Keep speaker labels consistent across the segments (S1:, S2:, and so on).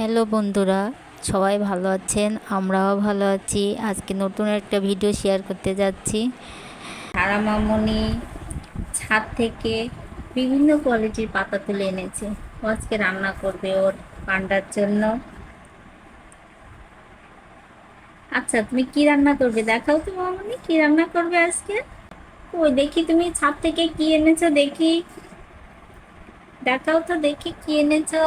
S1: Hello বন্ধুরা, সবাই ভালো আছেন? আমরাও ভালো আছি। আজকে নতুন একটা ভিডিও শেয়ার করতে যাচ্ছি। সারা মামনি ছাদ থেকে বিভিন্ন কোয়ালিটির পাতা তুলে এনেছে। ও আজকে রান্না করবে ওর পান্ডার জন্য। আচ্ছা তুমি কি রান্না করবে? দেখাও তো মামনি, কি রান্না করবে আজকে? ওই দেখি তুমি ছাদ থেকে কি এনেছো দেখি। দেখাও তো দেখি কি এনেছো।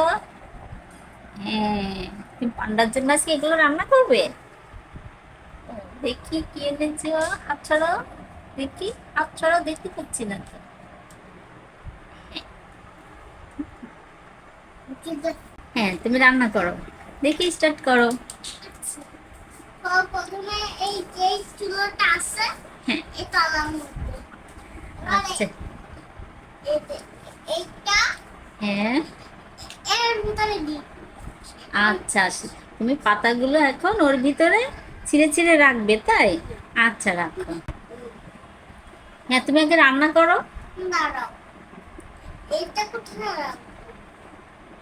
S1: হ্যাঁ। তুমি পান্ডার জন্য আজকে এগুলো রান্না করবে? দেখি কি এনেছো হাত ছাড়াও। দেখি হাত ছাড়াও দেখতে পাচ্ছি না তো। হ্যাঁ তুমি রান্না করো। দেখি স্টার্ট করো।
S2: প্রথমে এই যে চুলোটা আছে
S1: হ্যাঁ আচ্ছা
S2: এইটা
S1: হ্যাঁ।
S2: এর ভিতরে দিই।
S1: আচ্ছা আচ্ছা। তুমি পাতাগুলো এখন ওর ভিতরে ছিঁড়ে ছিঁড়ে রাখবে তাই? আচ্ছা রাখো। হ্যাঁ তুমি আগে রান্না করো?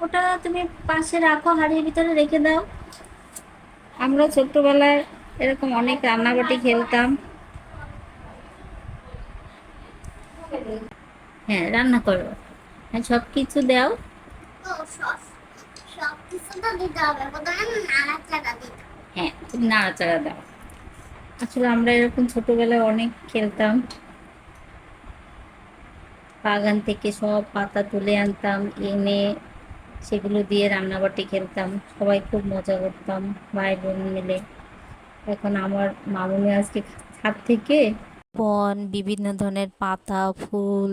S1: ওটা তুমি পাশে রাখো হাড়ির ভিতরে রেখে দাও। আমরা ছোট্টবেলায় এরকম অনেক রান্নাবাটি খেলতাম। হ্যাঁ রান্না করো। হ্যাঁ সব কিছু দাও।
S2: ও
S1: হ্যাঁ নাড়াচাড়া দাও। আসলে আমরা এরকম ছোটবেলায় অনেক খেলতাম। বাগান থেকে সব পাতা তুলে আনতাম, এনে সেগুলো দিয়ে রান্নাবাটি খেলতাম। সবাই খুব মজা করতাম, ভাই বোন মিলে। এখন আমার মামুনি আজকে ছাদ থেকে বন, বিভিন্ন ধরনের পাতা, ফুল,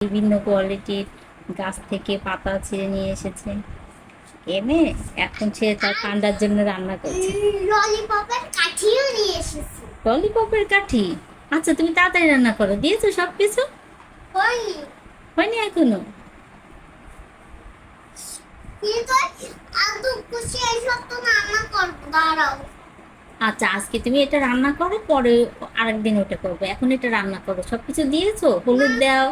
S1: বিভিন্ন কোয়ালিটির গাছ থেকে পাতা ছিঁড়ে নিয়ে এসেছে। এনে এখন সে তার ঠান্ডার জন্য রান্না করছে।
S2: ললিপপের কাঠিও নিয়ে এসেছি।
S1: ললিপপের কাঠি? আচ্ছা তুমি তাড়াতাড়ি রান্না করো। দিয়েছ সব কিছু
S2: হয়নি।
S1: হয়নি এখনও?
S2: কিন্তু আদু খুশি এইসব তো রান্না করব দাঁড়াও।
S1: আচ্ছা আজকে তুমি এটা রান্না করো পরে আরেকদিন ওটা করব। এখন এটা রান্না করো। সব কিছু দিয়েছ? হলুদ দাও।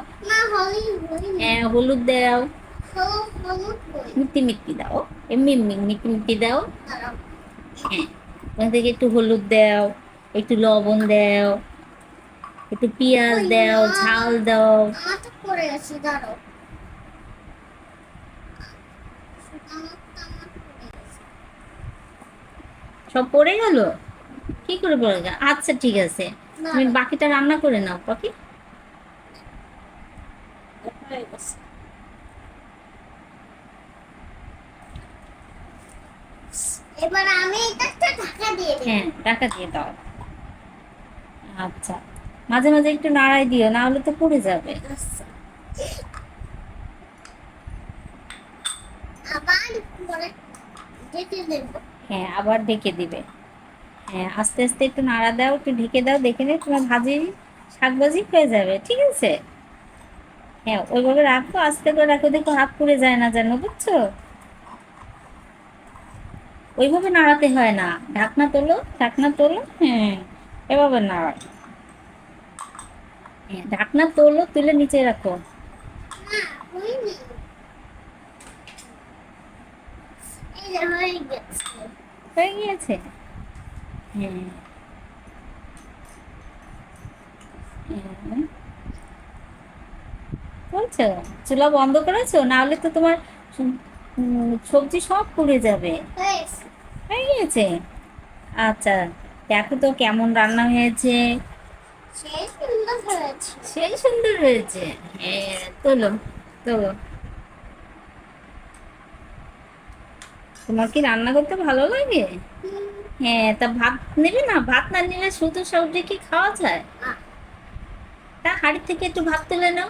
S1: হ্যাঁ হলুদ দাও। মিট্টি মিট্টি দাও। এমনি মিট্টি মিট্টি দাও। হ্যাঁ ওখান থেকে একটু হলুদ দাও একটু লবণ দাও একটু পেঁয়াজ দাও ঝাল দাও।
S2: পড়ে গেছে দাঁড়াও আমার তো আমার পড়ে গেছে।
S1: সব পড়ে গেল? কি করে পড়ে গেল? আচ্ছা ঠিক আছে। তুমি বাকিটা রান্না করে নাও পাখি
S2: এবার আমি এটা ঢাকা দিয়ে
S1: হ্যাঁ টাকা দিয়ে দাও। আচ্ছা। মাঝে মাঝে একটু নাড়াই দিও না হলে তো পড়ে যাবে।
S2: আচ্ছা। আবার পরে ঢেকে দেব।
S1: হ্যাঁ আবার ঢেকে দিবে। হ্যাঁ আস্তে আস্তে একটু নাড়া দাও, একটু ঢেকে দাও, দেখে নে তোমার ভাজি শাক ভাজি হয়ে যাবে, ঠিক আছে? হ্যাঁ ওইভাবে রাখো, আস্তে করে রাখো, দেখো হাত পুড়ে যায় না যেন, বুঝছ? ওইভাবে নাড়াতে হয় না। ঢাকনা তোলো ঢাকনা তোলো হ্যাঁ এভাবে নাড়া হ্যাঁ ঢাকনা তোলো, তুলে নিচে রাখো
S2: না হয়নি এই যে হয়ে গেছে
S1: হয়ে গিয়েছে? হ্যাঁ। বলছো চুলা বন্ধ করেছ? না হলে তো তোমার সবজি সব পুড়ে যাবে। হয়ে গিয়েছে? আচ্ছা দেখো তো কেমন রান্না হয়েছে।
S2: সেই সুন্দর হয়েছে।
S1: সেই সুন্দর হয়েছে। হ্যাঁ তোলো তোলো। তোমার কি রান্না করতে ভালো লাগে? হ্যাঁ তা ভাত নেবে না? ভাত না নিলে শুধু সবজি কি খাওয়া যায়? তা হাড়ি থেকে একটু ভাত তুলে নাও।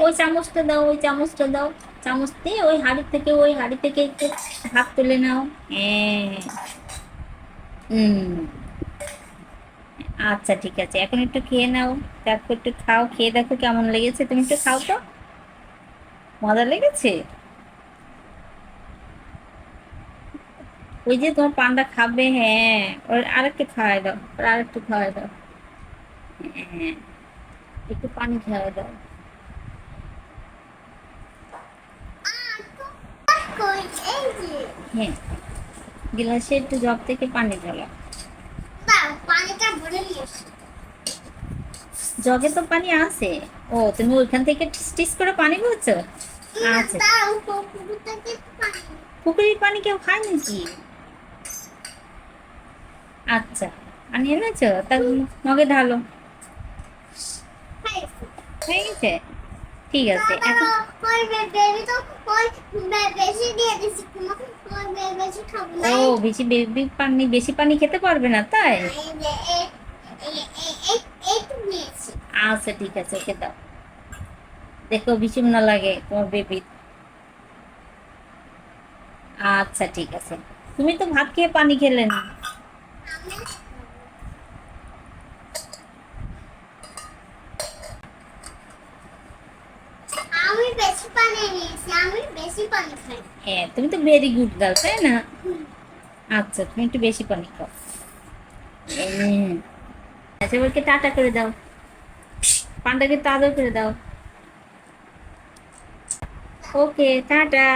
S1: ওই চামচটা দাও ওই চামচটা দাও। চামচ দিয়ে ওই হাড়ি থেকে ওই হাড়ি থেকে একটু ভাত তুলে নাও। হ্যাঁ। হুম আচ্ছা ঠিক আছে। এখন একটু খেয়ে নাও। তারপর একটু খাও। খেয়ে দেখো কেমন লেগেছে। তুমি একটু খাও তো। মজা লেগেছে? ওই যে তোমার পান্ডা খাবে হ্যাঁ। ওর আরেকটু খাওয়াই দাও ওর আরেকটু খাওয়াই দাও। হ্যাঁ একটু পানি খাওয়াই দাও। হ্যাঁ গিলাসে একটু জগ থেকে পানি
S2: এসো।
S1: জগে তো পানি আছে। ও তুমি ওইখান থেকে টিস করে পানি বলছো আচ্ছা। পুকুরের পানি কেউ খায় নাকি আচ্ছা। পানি এনেছো? তার মগে ঢালো। হয়ে গেছে? ঠিক আছে
S2: বেবি তো
S1: ও বেশি বেশি পানি বেশি পানি খেতে পারবে না তাই? আচ্ছা ঠিক আছে ওকে দাও। দেখো বিষম না লাগে তোমার বেবি। আচ্ছা ঠিক আছে। তুমি তো ভাত খেয়ে পানি খেলে না।
S2: আমি বেশি পানি নিয়েছি, আমি বেশি পানি খাই।
S1: হ্যাঁ তুমি তো ভেরি গুড গার্ল তাই না? আচ্ছা তুমি একটু বেশি পানি খাও। হুম। আচ্ছা ওকে টাটা করে দাও। পান্ডাকে তো করে দাও। Okay, tata.